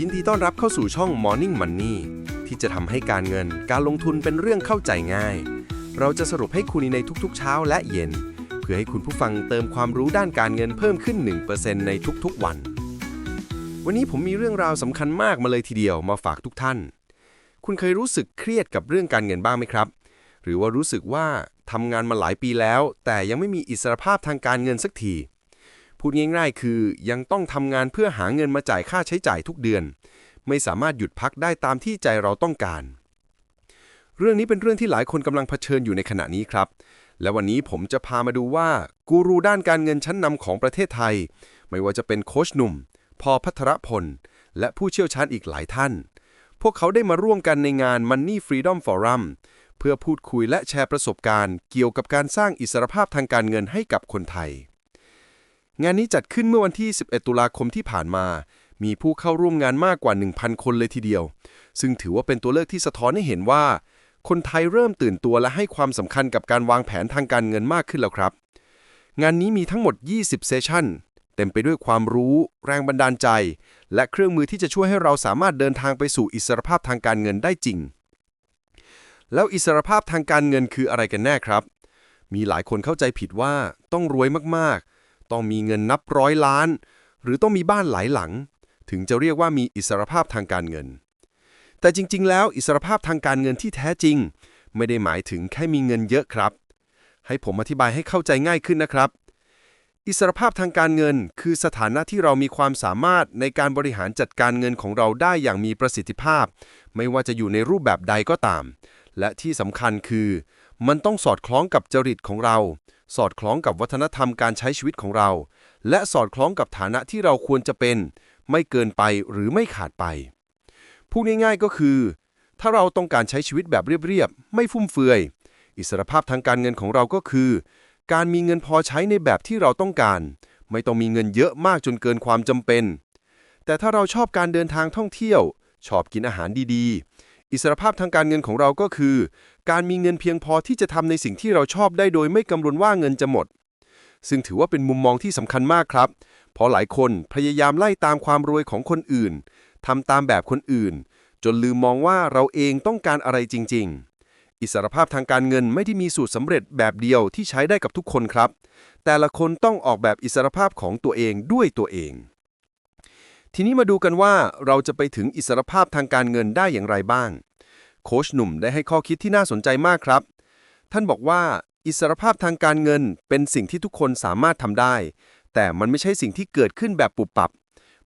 ยินดีต้อนรับเข้าสู่ช่อง Morning Money ที่จะทำให้การเงินการลงทุนเป็นเรื่องเข้าใจง่าย เราจะสรุปให้คุณในทุกๆ เช้าและเย็น เพื่อให้คุณผู้ฟังเติมความรู้ด้านการเงินเพิ่มขึ้น 1%ในทุกๆ วัน วันนี้ผมมีเรื่องราวสำคัญมากมาเลยทีเดียวมาฝากทุกท่าน คุณเคยรู้สึกเครียดกับเรื่องการเงินบ้างไหมครับ หรือว่ารู้สึกว่าทำงานมาหลายปีแล้ว แต่ยังไม่มีอิสรภาพทางการเงินสักที พูดง่ายๆ คือยังต้องทำงานเพื่อหาเงินมาจ่ายค่าใช้จ่ายทุกเดือน ไม่สามารถหยุดพักได้ตามที่ใจเราต้องการ เรื่องนี้เป็นเรื่องที่หลายคนกำลังเผชิญอยู่ในขณะนี้ครับ และวันนี้ผมจะพามาดูว่ากูรูด้านการเงินชั้นนำของประเทศไทย ไม่ว่าจะเป็นโคชหนุ่ม พอพัทรพล และผู้เชี่ยวชาญอีกหลายท่าน พวกเขาได้มาร่วมกันในงาน Money Freedom Forum เพื่อพูดคุยและแชร์ประสบการณ์ เกี่ยวกับการสร้างอิสรภาพทางการเงินให้กับคนไทย งานนี้จัดขึ้นเมื่อวันที่ 11 ตุลาคมที่ผ่านมา มีผู้เข้าร่วมงานมากกว่า 1,000 คนเลยทีเดียว ซึ่งถือว่าเป็นตัวเลขที่สะท้อนให้เห็นว่า คนไทยเริ่มตื่นตัวและให้ความสำคัญกับการวางแผนทางการเงินมากขึ้นแล้วครับ งานนี้มีทั้งหมด 20 เซสชั่น เต็มไปด้วยความรู้ แรงบันดาลใจ และเครื่องมือที่จะช่วยให้เราสามารถเดินทางไปสู่อิสรภาพทางการเงินได้จริง แล้วอิสรภาพทางการเงินคืออะไรกันแน่ครับ มีหลายคนเข้าใจผิดว่าต้องรวยมากๆ ต้องมีเงินนับร้อยล้าน หรือต้องมีบ้านหลายหลัง ถึงจะเรียกว่ามีอิสรภาพทางการเงิน แต่จริง ๆ แล้วอิสรภาพทางการเงินที่แท้จริง ไม่ได้หมายถึงแค่มีเงินเยอะครับ ให้ผมอธิบายให้เข้าใจง่ายขึ้นนะครับ อิสรภาพทางการเงิน คือสถานะที่เรามีความสามารถในการบริหารจัดการเงินของเราได้อย่างมีประสิทธิภาพ ไม่ว่าจะอยู่ในรูปแบบใดก็ตาม และที่สำคัญคือ มันต้องสอดคล้องกับจริตของเรา สอดคล้องกับวัฒนธรรมการใช้ชีวิตของเรา และสอดคล้องกับฐานะที่เราควรจะเป็น ไม่เกินไปหรือไม่ขาดไป พูดง่ายๆก็คือ ถ้าเราต้องการใช้ชีวิตแบบเรียบๆ ไม่ฟุ่มเฟือย อิสรภาพทางการเงินของเราก็คือ การมีเงินพอใช้ในแบบที่เราต้องการ ไม่ต้องมีเงินเยอะมากจนเกินความจำเป็น แต่ถ้าเราชอบการเดินทางท่องเที่ยว ชอบกินอาหารดีๆ อิสรภาพทางการเงินของเราก็คือ การมีเงินเพียงพอที่จะทำในสิ่งที่เราชอบได้โดยไม่กังวลว่าเงินจะหมด ซึ่งถือว่าเป็นมุมมองที่สำคัญมากครับ เพราะหลายคนพยายามไล่ตามความรวยของคนอื่นทำตามแบบคนอื่น จนลืมมองว่าเราเองต้องการอะไรจริง ๆ อิสรภาพทางการเงินไม่ได้มีสูตรสำเร็จแบบเดียวที่ใช้ได้กับทุกคนครับ แต่ละคนต้องออกแบบอิสรภาพของตัวเองด้วยตัวเอง ทีนี้มาดูกันว่าเราจะไปถึงอิสรภาพทางการเงินได้อย่างไรบ้าง โค้ชหนุ่มได้ให้ข้อคิดที่น่าสนใจมากครับ ท่านบอกว่าอิสรภาพทางการเงินเป็นสิ่งที่ทุกคนสามารถทำได้ แต่มันไม่ใช่สิ่งที่เกิดขึ้นแบบปุบปับ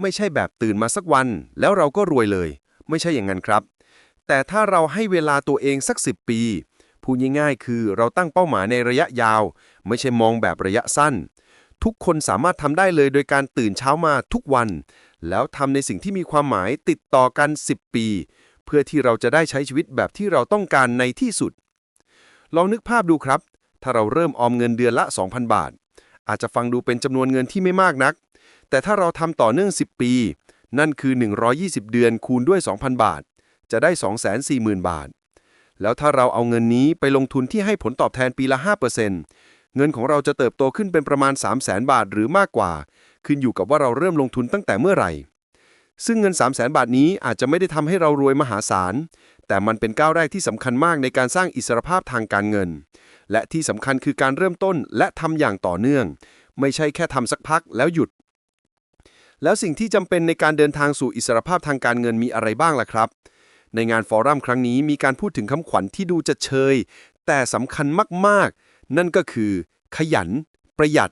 ไม่ใช่แบบตื่นมาสักวัน แล้วเราก็รวยเลย ไม่ใช่อย่างนั้นครับ แต่ถ้าเราให้เวลาตัวเองสัก 10 ปีพูดง่ายๆคือเราตั้งเป้าหมายในระยะยาว ไม่ใช่มองแบบระยะสั้น ทุกคนสามารถทำได้เลยโดยการตื่นเช้ามาทุกวัน แล้วทำในสิ่งที่มีความหมายติดต่อกัน 10 ปี เพื่อที่เราจะได้ใช้ชีวิตแบบที่เราต้องการในที่สุด ลองนึกภาพดูครับ ถ้าเราเริ่มออมเงินเดือนละ 2,000 บาท อาจจะฟังดูเป็นจำนวนเงินที่ไม่มากนัก แต่ถ้าเราทำต่อเนื่อง 10 ปี นั่นคือ 120 เดือนคูณด้วย 2,000 บาท จะได้ 240,000 บาท แล้วถ้าเราเอาเงินนี้ไปลงทุนที่ให้ผลตอบแทนปีละ 5%เงินของเราจะเติบโตขึ้นเป็นประมาณ 300,000 บาทหรือมากกว่า ขึ้นอยู่กับว่าเราเริ่มลงทุนตั้งแต่เมื่อไหร่ ซึ่งเงิน 300,000บาทนี้อาจจะไม่ได้ทำให้เรารวยมหาศาล แต่มันเป็นก้าวแรกที่สำคัญมากในการสร้างอิสรภาพทางการเงิน และที่สำคัญคือการเริ่มต้นและทำอย่างต่อเนื่อง ไม่ใช่แค่ทำสักพักแล้วหยุด แล้วสิ่งที่จำเป็นในการเดินทางสู่อิสรภาพทางการเงินมีอะไรบ้างล่ะครับ ในงานฟอรัมครั้งนี้มีการพูดถึงคำขวัญที่ดูจะเชย แต่สำคัญมากๆ นั่นก็คือ ขยัน ประหยัด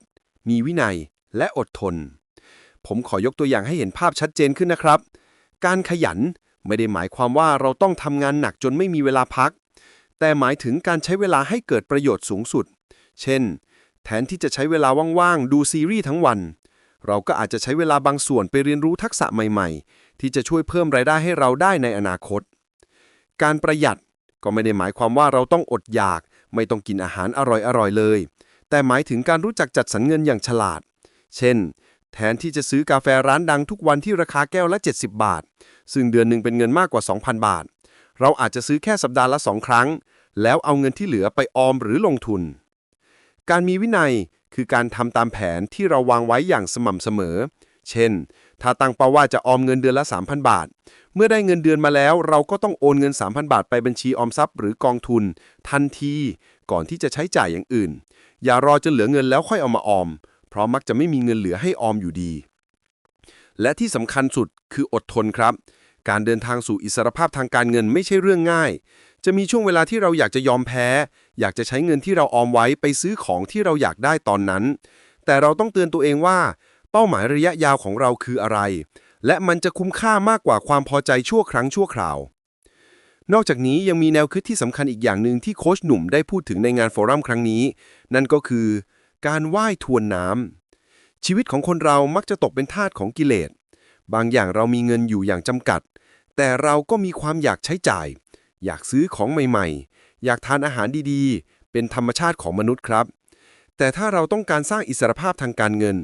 มีวินัย และอดทน ผมขอยกตัวอย่างให้เห็นภาพชัดเจนขึ้นนะครับ การขยันไม่ได้หมายความว่าเราต้องทำงานหนักจนไม่มีเวลาพัก แต่หมายถึงการใช้เวลาให้เกิดประโยชน์สูงสุด เช่น แทนที่จะใช้เวลาว่างๆ ดูซีรีส์ทั้งวัน เราก็อาจจะใช้เวลาบางส่วนไปเรียนรู้ทักษะใหม่ๆ ที่จะช่วยเพิ่มรายได้ให้เราได้ในอนาคต การประหยัดก็ไม่ได้หมายความว่าเราต้องอดอยาก ไม่ต้องกินอาหารอร่อยๆเลย แต่หมายถึงการรู้จักจัดสรรเงินอย่างฉลาด เช่น แทนที่จะซื้อกาแฟร้านดังทุกวันที่ราคาแก้วละ 70 บาท ซึ่งเดือนหนึ่งเป็นเงินมากกว่า 2,000 บาท เราอาจจะซื้อแค่สัปดาห์ละ2ครั้ง แล้วเอาเงินที่เหลือไปออมหรือลงทุน การมีวินัยคือการทำตามแผนที่เราวางไว้อย่างสม่ำเสมอ เช่น ถ้าตั้งเป้าว่าจะออมเงินเดือนละ 3,000 บาท เมื่อได้เงินเดือนมาแล้ว เราก็ต้องโอนเงิน 3,000 บาทไปบัญชีออมทรัพย์หรือกองทุน ทันที ก่อนที่จะใช้จ่ายอย่างอื่น อย่ารอจนเหลือเงินแล้วค่อยเอามาออม ราะมักจะไม่มีเงินเหลือให้ออมอยู่ดี และที่สำคัญสุดคืออดทนครับ การเดินทางสู่อิสรภาพทางการเงินไม่ใช่เรื่องง่าย จะมีช่วงเวลาที่เราอยากจะยอมแพ้ อยากจะใช้เงินที่เราออมไว้ไปซื้อของที่เราอยากได้ตอนนั้น แต่เราต้องเตือนตัวเองว่า เป้าหมายระยะยาวของเราคืออะไร และมันจะคุ้มค่ามากกว่าความพอใจชั่วครั้งชั่วคราวนอกจากนี้ยังมีแนวคิดที่สำคัญอีกอย่างหนึ่งที่โค้ชหนุ่มได้พูดถึงในงานฟอรัมครั้งนี้ นั่นก็คือ การว่ายทวนน้ำชีวิตของคนเรามักจะตกเป็นทาสของกิเลส บางอย่างเรามีเงินอยู่อย่างจำกัด แต่เราก็มีความอยากใช้จ่าย อยากซื้อของใหม่ๆ อยากทานอาหารดีๆ เป็นธรรมชาติของมนุษย์ครับ แต่ถ้าเราต้องการสร้างอิสรภาพทางการเงิน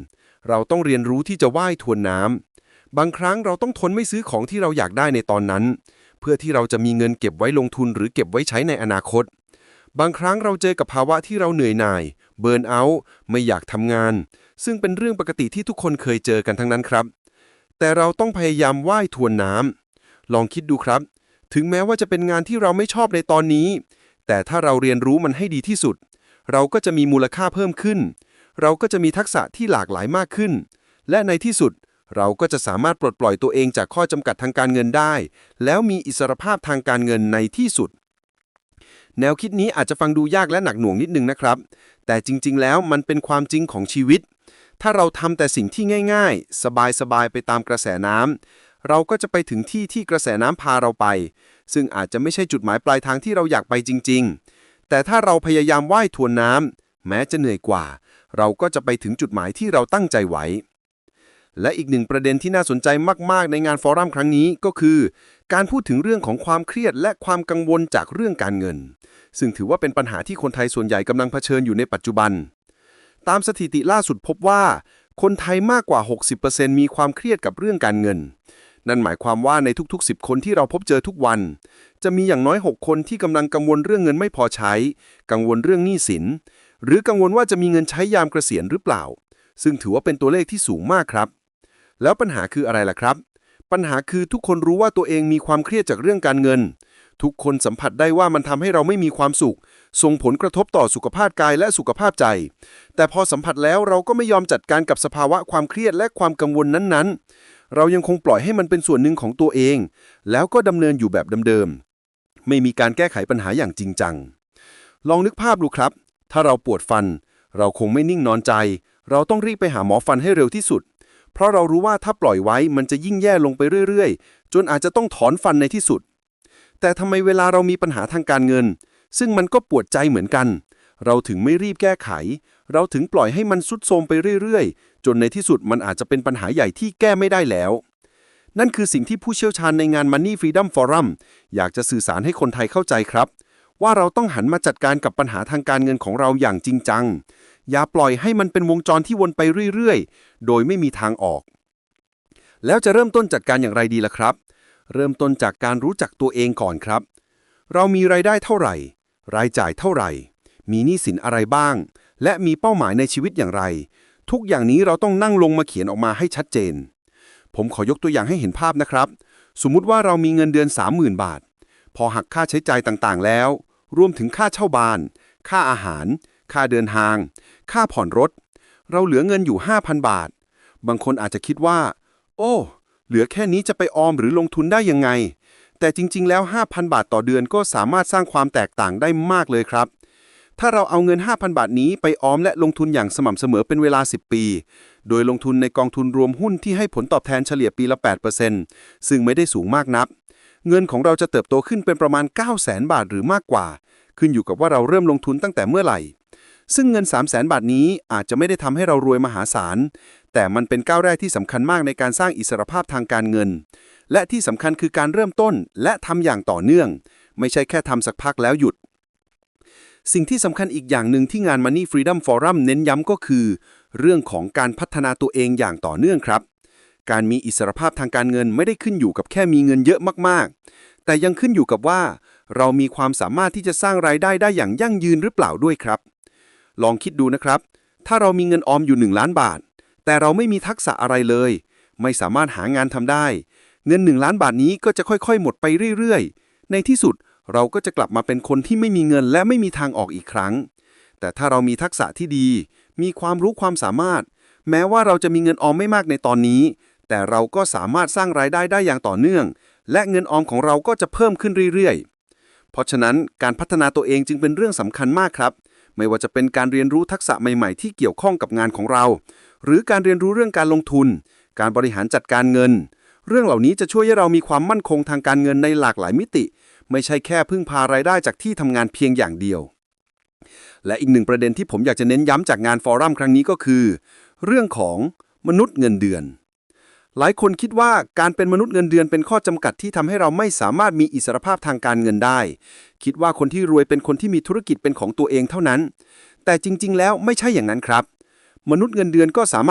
เราต้องเรียนรู้ที่จะว่ายทวนน้ำบางครั้งเราต้องทนไม่ซื้อของที่เราอยากได้ในตอนนั้น เพื่อที่เราจะมีเงินเก็บไว้ลงทุนหรือเก็บไว้ใช้ในอนาคตบางครั้งเราเจอกับภาวะที่เราเหนื่อยหน่าย เบิร์นเอาท์ไม่อยากทำงาน ซึ่งเป็นเรื่องปกติที่ทุกคนเคยเจอกันทั้งนั้นครับ แต่เราต้องพยายามว่ายทวนน้ำลองคิดดูครับ ถึงแม้ว่าจะเป็นงานที่เราไม่ชอบในตอนนี้ แต่ถ้าเราเรียนรู้มันให้ดีที่สุด เราก็จะมีมูลค่าเพิ่มขึ้น เราก็จะมีทักษะที่หลากหลายมากขึ้น และในที่สุดเราก็จะสามารถปลดปล่อยตัวเองจากข้อจำกัดทางการเงินได้ แล้วมีอิสรภาพทางการเงินในที่สุด แนวคิดนี้อาจจะฟังดูยากและหนักหน่วงนิดนึงนะครับ แต่จริง ๆ แล้วมันเป็นความจริงของชีวิต ถ้าเราทำแต่สิ่งที่ง่าย ๆ สบาย ๆ ไปตามกระแสน้ำเราก็จะไปถึงที่ที่กระแสน้ำพาเราไป ซึ่งอาจจะไม่ใช่จุดหมายปลายทางที่เราอยากไปจริง ๆ แต่ถ้าเราพยายามว่ายทวนน้ำแม้จะเหนื่อยกว่า เราก็จะไปถึงจุดหมายที่เราตั้งใจไว้และอีกหนึ่งประเด็นที่น่าสนใจมาก ๆ ในงานฟอรัมครั้งนี้ก็คือ การพูดถึงเรื่องของความเครียดและความกังวลจากเรื่องการเงิน ซึ่งถือว่าเป็นปัญหาที่คนไทยส่วนใหญ่กำลังเผชิญอยู่ในปัจจุบัน ตามสถิติล่าสุดพบว่า คนไทยมากกว่า 60%มีความเครียดกับเรื่องการเงิน นั่นหมายความว่าในทุกๆ 10 คนที่เราพบเจอทุกวัน จะมีอย่างน้อย 6 คนที่กำลังกังวลเรื่องเงินไม่พอใช้ กังวลเรื่องหนี้สิน หรือกังวลว่าจะมีเงินใช้ยามเกษียณหรือเปล่า ซึ่งถือว่าเป็นตัวเลขที่สูงมากครับ แล้วปัญหาคืออะไรล่ะครับ ปัญหาคือทุกคนรู้ว่าตัวเองมีความเครียดจากเรื่องการเงิน ทุกคนสัมผัสได้ว่ามันทำให้เราไม่มีความสุข ส่งผลกระทบต่อสุขภาพกายและสุขภาพใจ แต่พอสัมผัสแล้วเราก็ไม่ยอมจัดการกับสภาวะความเครียดและความกังวลนั้นๆ เรายังคงปล่อยให้มันเป็นส่วนหนึ่งของตัวเอง แล้วก็ดำเนินอยู่แบบเดิมๆไม่มีการแก้ไขปัญหาอย่างจริงจัง ลองนึกภาพดูครับ ถ้าเราปวดฟัน เราคงไม่นิ่งนอนใจ เราต้องรีบไปหาหมอฟันให้เร็วที่สุด เพราะเรารู้ว่าถ้าปล่อยไว้มันจะยิ่งแย่ลงไปเรื่อยๆ จนอาจจะต้องถอนฟันในที่สุด แต่ทำไมเวลาเรามีปัญหาทางการเงิน ซึ่งมันก็ปวดใจเหมือนกัน เราถึงไม่รีบแก้ไข เราถึงปล่อยให้มันสุดโทมไปเรื่อยๆ จนในที่สุดมันอาจจะเป็นปัญหาใหญ่ที่แก้ไม่ได้แล้ว นั่นคือสิ่งที่ผู้เชี่ยวชาญในงาน Money Freedom Forum อยากจะสื่อสารให้คนไทยเข้าใจครับ ว่าเราต้องหันมาจัดการกับปัญหาทางการเงินของเราอย่างจริงจัง อย่าปล่อยให้มันเป็นวงจรที่วนไปเรื่อยๆ โดยไม่มีทางออก แล้วจะเริ่มต้นจัดการอย่างไรดีล่ะครับ เริ่มต้นจากการรู้จักตัวเองก่อนครับ เรามีรายได้เท่าไหร่ รายจ่ายเท่าไหร่ มีหนี้สินอะไรบ้าง และมีเป้าหมายในชีวิตอย่างไร ทุกอย่างนี้เราต้องนั่งลงมาเขียนออกมาให้ชัดเจน ผมขอยกตัวอย่างให้เห็นภาพนะครับ สมมุติว่าเรามีเงินเดือน 30,000 บาท พอหักค่าใช้จ่ายต่างๆ แล้ว รวมถึงค่าเช่าบ้าน ค่าอาหาร ค่าเดินทาง ค่าผ่อนรถ เราเหลือเงินอยู่ 5,000 บาท บางคนอาจจะคิดว่า โอ้ เหลือแค่นี้จะไปออมหรือลงทุนได้ยังไง แต่จริง ๆ แล้ว 5,000 บาทต่อเดือนก็สามารถสร้างความแตกต่างได้มากเลยครับ ถ้าเราเอาเงิน 5,000 บาทนี้ไปออมและลงทุนอย่างสม่ำเสมอเป็นเวลา 10 ปี โดยลงทุนในกองทุนรวมหุ้นที่ให้ผลตอบแทนเฉลี่ยปีละ 8%ซึ่งไม่ได้สูงมากนักเงินของเราจะเติบโตขึ้นเป็นประมาณ 900,000 บาทหรือมากกว่า ขึ้นอยู่กับว่าเราเริ่มลงทุนตั้งแต่เมื่อไหร่ ซึ่งเงิน 300,000บาทนี้อาจจะไม่ได้ทำให้เรารวยมหาศาล แต่มันเป็นก้าวแรกที่สำคัญมากในการสร้างอิสรภาพทางการเงิน และที่สำคัญคือการเริ่มต้นและทำอย่างต่อเนื่อง ไม่ใช่แค่ทำสักพักแล้วหยุด สิ่งที่สำคัญอีกอย่างหนึ่งที่งาน Money Freedom Forum เน้นย้ำก็คือ เรื่องของการพัฒนาตัวเองอย่างต่อเนื่องครับ การมีอิสรภาพทางการเงินไม่ได้ขึ้นอยู่กับแค่มีเงินเยอะมากๆ แต่ยังขึ้นอยู่กับว่า เรามีความสามารถที่จะสร้างรายได้ได้อย่างยั่งยืนหรือเปล่าด้วยครับ ลองคิดดูนะครับ ถ้าเรามีเงินออมอยู่ 1 ล้านบาท แต่เราไม่มีทักษะอะไรเลย ไม่สามารถหางานทำได้ เงิน 1 ล้านบาทนี้ก็จะค่อยๆ หมดไปเรื่อยๆ ในที่สุดเราก็จะกลับมาเป็นคนที่ไม่มีเงินและไม่มีทางออกอีกครั้ง แต่ถ้าเรามีทักษะที่ดี มีความรู้ความสามารถ แม้ว่าเราจะมีเงินออมไม่มากในตอนนี้ แต่เราก็สามารถสร้างรายได้ได้อย่างต่อเนื่อง และเงินออมของเราก็จะเพิ่มขึ้นเรื่อยๆ เพราะฉะนั้นการพัฒนาตัวเองจึงเป็นเรื่องสำคัญมากครับ ไม่ว่าจะเป็นการเรียนรู้ทักษะใหม่ๆ ที่เกี่ยวข้องกับงานของเรา หรือการเรียนรู้เรื่องการลงทุน การบริหารจัดการเงิน เรื่องเหล่านี้จะช่วยให้เรามีความมั่นคงทางการเงินในหลากหลายมิติ ไม่ใช่แค่พึ่งพารายได้จากที่ทำงานเพียงอย่างเดียว และอีกหนึ่งประเด็นที่ผมอยากจะเน้นย้ำจากงานฟอรัมครั้งนี้ก็คือ เรื่องของมนุษย์เงินเดือนหลายคนคิดว่าการเป็นมนุษย์เงินเดือนเป็นข้อจำกัดที่ทำให้เราไม่สามารถมีอิสรภาพทางการเงินได้ คิดว่าคนที่รวยเป็นคนที่มีธุรกิจเป็นของตัวเองเท่านั้น แต่จริง ๆ แล้วไม่ใช่อย่างนั้นครับ มนุษย์เงินเดือนก็สามารถ